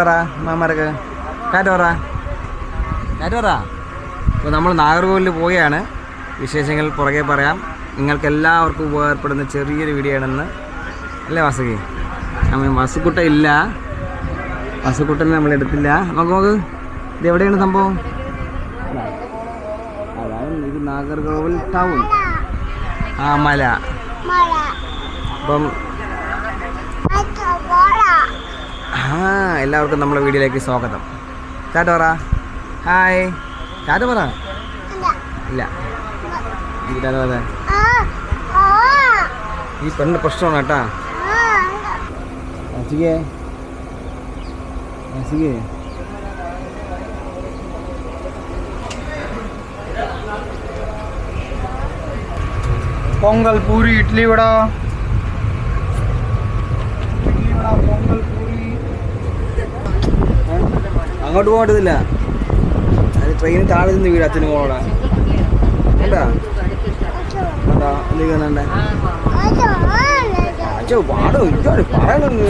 പറ മാമാർക്ക്. ടാറ്റ പറ. ടാറ്റ പറ. അപ്പോൾ നമ്മൾ നാഗർകോവിലിൽ പോവുകയാണ്. വിശേഷങ്ങൾ പുറകെ പറയാം. നിങ്ങൾക്ക് എല്ലാവർക്കും ഉപകാരപ്പെടുന്ന ചെറിയൊരു വീഡിയോ ആണെന്ന് അല്ലേ വാസുകി? അമ്മ ഇല്ല. വസുക്കുട്ടനെ നമ്മൾ എടുത്തില്ല. നമുക്ക് നോക്ക്. ഇത് എവിടെയാണ് സംഭവം? അതാണ് ഇത് നാഗർകോവിൽ ടൗൺ. ആ മല. അപ്പം ആ എല്ലാവർക്കും നമ്മളെ വീഡിയോയിലേക്ക് സ്വാഗതം. ചാറ്റ പറ. ഹായ്. ചാറ്റ പറ. ഇല്ല. ഈ ടാറ്റ പറ. ഈ പെണ്ണ് പ്രശ്നമാണ് കേട്ടാ. Sige. പൊങ്കൽ പൂരി ഇഡ്ഡലി വട ഇഡ്ഡലി വട പൊങ്കൽ പൂരി അങ്ങോട്ട് പോകാൻ പറ്റത്തില്ല അത് ട്രെയിനിൽ താഴെ നിന്ന് വീട് അച്ഛനും മോളോടെ. കണ്ടാ? കണ്ടാ? എന്ത് കാണണ്ട അച്ഛോ പാടോ ഇതാണ് പറയണത്?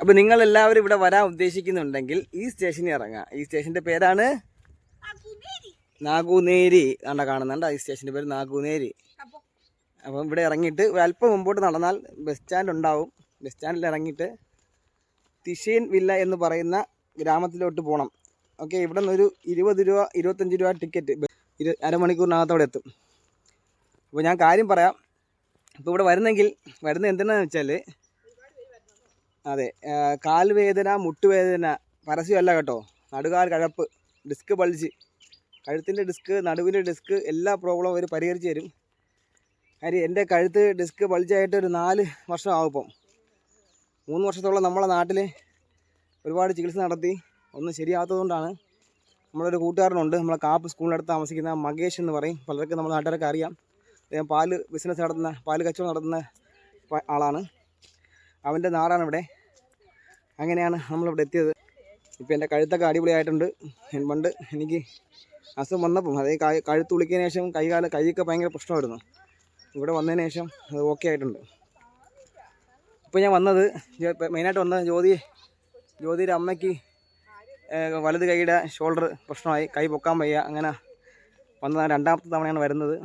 അപ്പൊ നിങ്ങൾ എല്ലാവരും ഇവിടെ വരാൻ ഉദ്ദേശിക്കുന്നുണ്ടെങ്കിൽ ഈ സ്റ്റേഷനിൽ ഇറങ്ങാം. ഈ സ്റ്റേഷന്റെ പേരാണ്? നാഗുനേരി. കണ്ട കാണുന്നുണ്ട്? ഈ സ്റ്റേഷന്റെ പേര് നാഗുനേരി. അപ്പം ഇവിടെ ഇറങ്ങിയിട്ട് അല്പം മുമ്പോട്ട് നടന്നാൽ ബസ് സ്റ്റാൻഡ് ഉണ്ടാവും. ബസ് സ്റ്റാൻഡിൽ ഇറങ്ങിയിട്ട് തിഷീൻ വില്ല എന്ന് പറയുന്ന ഗ്രാമത്തിലോട്ട് പോകണം ഓക്കെ ഇവിടെ നിന്ന് ഒരു ഇരുപത് രൂപ ഇരുപത്തഞ്ച് രൂപ ടിക്കറ്റ്. ഇരു അരമണിക്കൂറിനകത്തോടെ എത്തും. അപ്പോൾ ഞാൻ കാര്യം പറയാം. ഇപ്പോൾ ഇവിടെ വരുന്നെങ്കിൽ വരുന്ന എന്തിനാണെന്ന് വെച്ചാൽ അതെ കാൽവേദന മുട്ടുവേദന പരസ്യമല്ല കേട്ടോ. നടുകാൽ കഴപ്പ് ഡിസ്ക് ബൾജ് കഴുത്തിന്റെ ഡിസ്ക് നടുവിന്റെ ഡിസ്ക് എല്ലാ പ്രോബ്ലവും അവർ പരിഹരിച്ച് തരും. കാര്യം എന്റെ കഴുത്ത് ഡിസ്ക് ബൾജായിട്ട് ഒരു നാല് വർഷം ആവും ഇപ്പം. മൂന്ന് വർഷത്തോളം നമ്മളെ നാട്ടിൽ ഒരുപാട് ചികിത്സ നടത്തി. ഒന്നും ശരിയാകാത്തതുകൊണ്ടാണ് നമ്മളൊരു കൂട്ടുകാരനുണ്ട്. നമ്മളെ കാപ്പ് സ്കൂളിനടുത്ത് താമസിക്കുന്ന മകേഷ് എന്ന് പറയും. പലർക്കും നമ്മുടെ നാട്ടുകാരൊക്കെ അറിയാം. അദ്ദേഹം പാൽ ബിസിനസ് നടത്തുന്ന പാൽ കച്ചവടം നടത്തുന്ന ആളാണ്. അവന്റെ നാടാണ് ഇവിടെ. അങ്ങനെയാണ് നമ്മളിവിടെ എത്തിയത്. ഇപ്പോൾ എന്റെ കഴുത്തൊക്കെ അടിപൊളിയായിട്ടുണ്ട്. പണ്ട് എനിക്ക് അസുഖം വന്നപ്പം അതേ കഴു- കഴുത്ത് ഉളിക്കിയതിന് ശേഷം കൈകാല കൈയൊക്കെ ഭയങ്കര പ്രശ്നമായിരുന്നു. ഇവിടെ വന്നതിന് ശേഷം അത് ഓക്കെ ആയിട്ടുണ്ട്. ഇപ്പോൾ ഞാൻ വന്നത് മെയിനായിട്ട് വന്നത് ജ്യോതി ജ്യോതിയുടെ അമ്മയ്ക്ക് വലത് കൈയുടെ ഷോൾഡർ പ്രശ്നമായി. കൈ പൊക്കാൻ വയ്യ. അങ്ങനെ വന്നതാണ് രണ്ടാമത്തെ തവണയാണ് വരുന്നത്.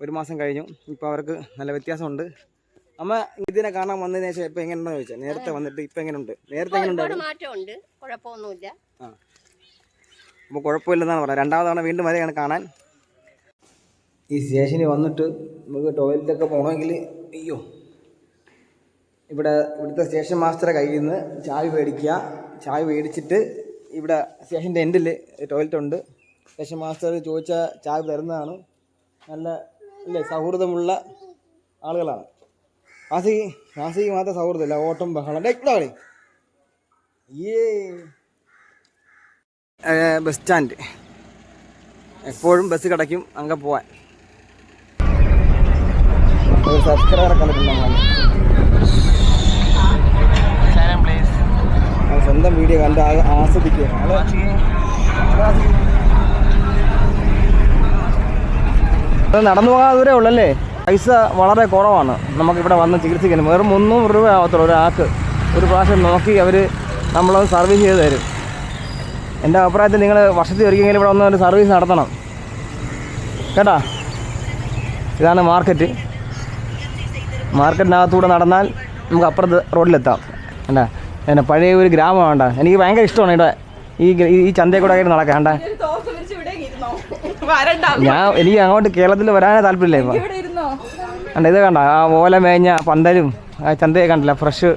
ഒരു മാസം കഴിഞ്ഞു. ഇപ്പോൾ അവർക്ക് നല്ല വ്യത്യാസമുണ്ട്. അമ്മ ഇതിനെ കാണാൻ വന്നതിന് ശേഷം ഇപ്പൊ എങ്ങനെയുണ്ടെന്ന് ചോദിച്ചാൽ നേരത്തെ വന്നിട്ട് ഇപ്പൊ എങ്ങനെയുണ്ട്? നേരത്തെ ഒരുപാട് എങ്ങനെയുണ്ടായിരുന്നു മാറ്റമുണ്ട്. കുഴപ്പമൊന്നുമില്ല. ആ. അപ്പോൾ കുഴപ്പമില്ലെന്നാണ് പറഞ്ഞത് രണ്ടാമത് തവണ വീണ്ടും വരെയാണ് കാണാൻ. ഈ സ്റ്റേഷനിൽ വന്നിട്ട് നമുക്ക് ടോയ്ലറ്റൊക്കെ പോകണമെങ്കിൽ അയ്യോ. ഇവിടെ ഇവിടുത്തെ സ്റ്റേഷൻ മാസ്റ്ററെ കയ്യിൽ നിന്ന് ചായ മേടിക്കുക. ചായ മേടിച്ചിട്ട് ഇവിടെ സ്റ്റേഷന്റെ എൻഡിൽ ടോയ്ലറ്റ് ഉണ്ട് സ്റ്റേഷൻ മാസ്റ്റർ ചോദിച്ച ചായ തരുന്നതാണ്. നല്ല അല്ലേ? സൗഹൃദമുള്ള ആളുകളാണ്. ആസിക്ക് ആസിക്ക് മാത്രം സൗഹൃദമില്ല ഓട്ടം ബഹളം. വാടി. ഏ ബസ് സ്റ്റാൻഡ്. എപ്പോഴും ബസ് കിടക്കും അങ്ങ് പോവാൻ. ഒരു സബ്സ്ക്രൈബറെ കണ്ടിട്ടുണ്ട് നമ്മൾ ആ സ്വന്തം വീഡിയോ കണ്ട് ആസ്വദിക്കുക നടന്നു പോകാൻ ദൂരേ ഉള്ളല്ലേ? പൈസ വളരെ കുറവാണ്. നമുക്കിവിടെ വന്ന് ചികിത്സിക്കാൻ വെറും മുന്നൂറ് രൂപ ആവത്തുള്ളൂ ഒരാൾക്ക്. ഒരു പ്രാവശ്യം നോക്കി അവർ നമ്മളത് സർവീസ് ചെയ്ത് തരും. എന്റെ അഭിപ്രായത്തിൽ നിങ്ങൾ വർഷത്തിൽ ഒരിക്കലെങ്കിലും ഇവിടെ വന്ന് ഒരു സർവീസ് നടത്തണം. കേട്ടാ? ഇതാണ് മാർക്കറ്റ്. മാർക്കറ്റിനകത്തൂടെ നടന്നാൽ നമുക്ക് അപ്പുറത്ത് റോഡിലെത്താം. അല്ലേ എന്നെ പഴയ ഒരു ഗ്രാമം വേണ്ട എനിക്ക് ഭയങ്കര ഇഷ്ടമാണ് ഇവിടെ. ഈ ഈ ചന്തയിൽ കൂടെ ആയിട്ട് നടക്കാം വേണ്ട ഞാൻ എനിക്ക് അങ്ങോട്ട് കേരളത്തിൽ വരാനേ താല്പര്യമില്ല ഇപ്പം. കണ്ട ഇത് കണ്ട ആ ഓല മേഞ്ഞ പന്തലും ആ ചന്തയെ കണ്ടില്ല ഫ്രഷ്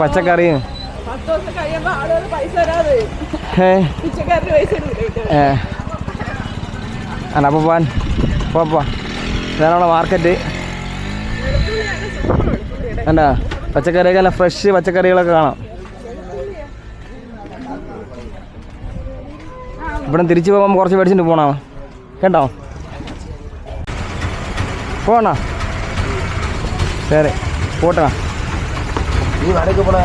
പച്ചക്കറിയും. അല്ല അപ്പോൾ പോവാൻ പോപ്പാ. ഇതാണ് മാർക്കറ്റ് കണ്ട പച്ചക്കറിയൊക്കെ നല്ല ഫ്രഷ് പച്ചക്കറികളൊക്കെ കാണാം. ഇവിടെ തിരിച്ചു പോകുമ്പോൾ കുറച്ച് മേടിച്ചിട്ട് പോണോ? കേട്ടോ? போண்ணா சரி போட்டுண்ணா நீ வரைக்க போல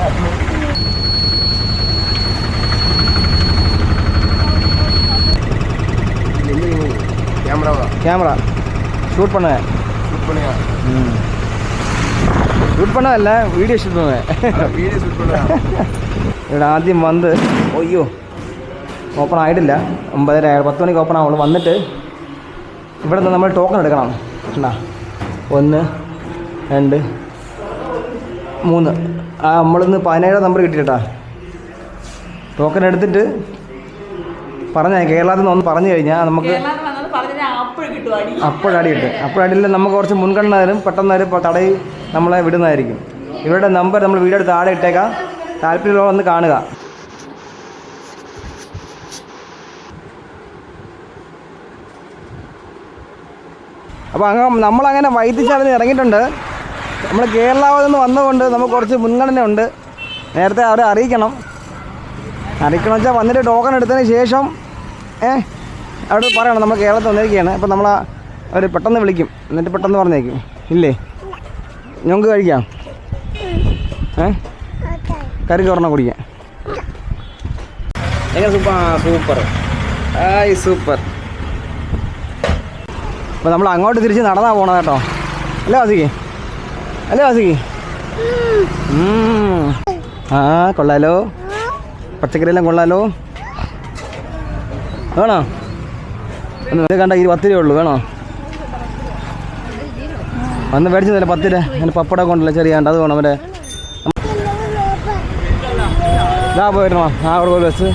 கேமராவா கேமரா ஷூட் பண்ணுவேன் ஷூட் பண்ணியா ம் ஷூட் பண்ணா இல்லை வீடியோ ஷூட் பண்ணுவேன் வீடியோ ഷൂട്ട് பண்ணுவேன் ആദ്യം വന്ന് ഒയ്യോ ഓപ്പൺ ആയിട്ടില്ല ഒമ്പതര പത്ത് മണിക്ക് ഓപ്പൺ ആവുള്ളൂ വന്നിട്ട് ഇവിടെ നിന്ന് നമ്മൾ ടോക്കൺ എടുക്കണം എന്നാ ഒന്ന് രണ്ട് മൂന്ന്. ആ നമ്മളിന്ന് പതിനേഴാം നമ്പർ കിട്ടിയിട്ടാ. ടോക്കൺ എടുത്തിട്ട് പറഞ്ഞാൽ കേരളത്തിൽ നിന്ന് ഒന്ന് പറഞ്ഞു കഴിഞ്ഞാൽ നമുക്ക് അപ്പോഴടി കിട്ടും അപ്പോഴടിയിൽ നമുക്ക് കുറച്ച് മുൻഗണന തരും. പെട്ടെന്ന് ഒരു തടയി നമ്മളെ വിടുന്നതായിരിക്കും. ഇവരുടെ നമ്പർ നമ്മൾ വീഡിയോ എടുത്ത് താഴെ ഇട്ടേക്കാം. താല്പര്യമുള്ളവർ വന്ന് കാണുക. അപ്പോൾ അങ്ങ് നമ്മളങ്ങനെ വൈദ്യശാലയിൽ ഇറങ്ങിയിട്ടുണ്ട്. നമ്മൾ കേരളാവിൽ നിന്ന് വന്നതുകൊണ്ട് നമുക്ക് കുറച്ച് മുൻഗണന ഉണ്ട്. നേരത്തെ അവരെ അറിയിക്കണം. അറിയിക്കണം വെച്ചാൽ വന്നിട്ട് ടോക്കൺ എടുത്തതിന് ശേഷം ഏ അവിടെ പറയണം നമ്മൾ കേരളത്തിൽ വന്നിരിക്കുകയാണ്. അപ്പോൾ നമ്മൾ അവർ പെട്ടെന്ന് വിളിക്കും. എന്നിട്ട് പെട്ടെന്ന് പറഞ്ഞേക്കും. ഇല്ലേ? ഞങ്ങൾക്ക് കഴിക്കാം. ഏ? കറി ചോറിനെ കുടിക്കാം. സൂപ്പർ? സൂപ്പർ. ആയി സൂപ്പർ. അപ്പോൾ നമ്മൾ അങ്ങോട്ട് തിരിച്ച് നടന്നാ പോണത് കേട്ടോ. അല്ലേ വാസിക്ക് അല്ലേ വാസിക്ക് ഉം. ആ കൊള്ളാലോ. പച്ചക്കറിയെല്ലാം കൊള്ളാലോ. വേണോ? ഒന്ന് കണ്ട ഈ പത്ത് രൂപ ഉള്ളൂ വേണോ? വന്ന് മേടിച്ചതല്ലേ പത്ത് രൂപ അതിന് പപ്പടം കൊണ്ടല്ലേ ചെറിയ കണ്ട അത് വേണം അവരെ ഇതാ പോയിരുന്നോ ആ അവിടെ പോയി ബസ്.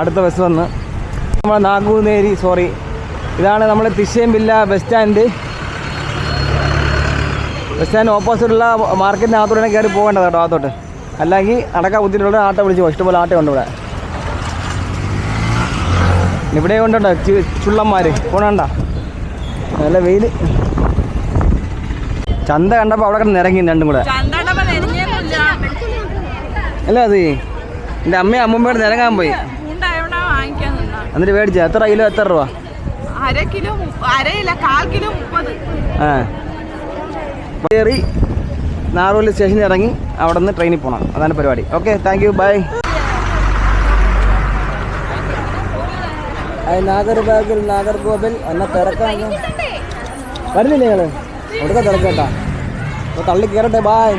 അടുത്ത ബസ് വന്ന്. നമ്മളെ നാഗൂന്നേരി സോറി. ഇതാണ് നമ്മുടെ തിശ്ശേംപില്ല ബസ് സ്റ്റാൻഡ് ബസ് സ്റ്റാൻഡ് ഓപ്പോസിറ്റുള്ള മാർക്കറ്റിനകത്തൂടെ കയറി പോകേണ്ടത് കേട്ടോ അകത്തോട്ട്. അല്ലെങ്കിൽ അടക്ക ബുദ്ധിമുട്ടുള്ള ആട്ടോ വിളിച്ച് പോകും ഇഷ്ടംപോലെ ആട്ടോ ഉണ്ട് ഇവിടെ. ഇവിടെ ഉണ്ടോ ചുള്ളന്മാർ പോണണ്ട നല്ല വെയിൽ ചന്ത കണ്ടപ്പോൾ അവിടെ കിടന്ന് ഇറങ്ങി രണ്ടും കൂടെ. അല്ല അത് എന്റെ അമ്മയും അമ്മൂമ്മയോട് നിരങ്ങാൻ പോയി. എന്നിട്ട് മേടിച്ചു. എത്ര കിലോ എത്ര രൂപ? അര കിലോ അരയില്ല കാൽ കിലോ മുപ്പത്. ആ. കയറി നാറോലി സ്റ്റേഷനിൽ ഇറങ്ങി അവിടെ നിന്ന് ട്രെയിനിൽ പോകണം അതാണ് പരിപാടി. ഓക്കെ താങ്ക് യു ബൈ നാഗർബാഗിൽ നാഗർകോവിൽ. എന്ന തിരക്കാണ്. വരുന്നില്ലേ ഞങ്ങൾ അവിടുത്തെ തിരക്കേട്ടാ. അപ്പോൾ തള്ളി കയറട്ടെ ബായ്